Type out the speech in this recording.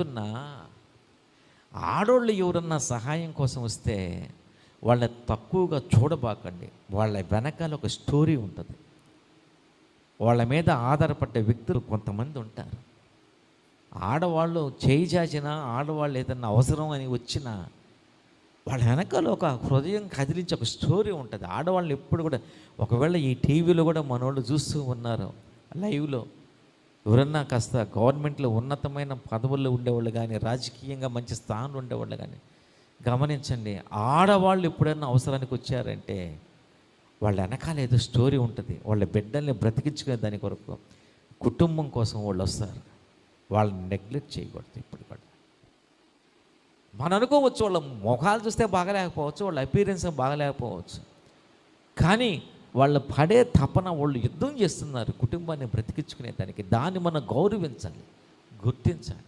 చెప్తున్నా ఆడోళ్ళు ఎవరన్నా సహాయం కోసం వస్తే వాళ్ళని తక్కువగా చూడబాకండి. వాళ్ళ వెనకాల ఒక స్టోరీ ఉంటుంది. వాళ్ళ మీద ఆధారపడ్డ వ్యక్తులు కొంతమంది ఉంటారు. ఆడవాళ్ళు చేయి చాచినా ఆడవాళ్ళు ఏదన్నా అవసరం అని వచ్చినా వాళ్ళ వెనకాల ఒక హృదయం కదిలించి ఒక స్టోరీ ఉంటుంది. ఆడవాళ్ళు ఎప్పుడు కూడా ఒకవేళ ఈ టీవీలో కూడా మనోళ్ళు చూస్తూ ఉన్నారు లైవ్లో ఎవరన్నా కాస్త గవర్నమెంట్లో ఉన్నతమైన పదవుల్లో ఉండేవాళ్ళు కానీ రాజకీయంగా మంచి స్థానంలో ఉండేవాళ్ళు కానీ గమనించండి ఆడవాళ్ళు ఎప్పుడైనా అవసరానికి వచ్చారంటే వాళ్ళ వెనకాల ఏదో స్టోరీ ఉంటుంది. వాళ్ళ బిడ్డల్ని బ్రతికించుకునే దాని కొరకు కుటుంబం కోసం వాళ్ళు వస్తారు. వాళ్ళని నెగ్లెక్ట్ చేయకూడదు ఇప్పుడు కూడా. మనం అనుకోవచ్చు వాళ్ళ ముఖాలు చూస్తే బాగలేకపోవచ్చు వాళ్ళ అపీరెన్స్ బాగలేకపోవచ్చు. కానీ వాళ్ళు పడే తపన వాళ్ళు యుద్ధం చేస్తున్నారు. కుటుంబాన్ని బ్రతికించుకునే దానికి దాన్ని మనం గౌరవించాలి గుర్తించాలి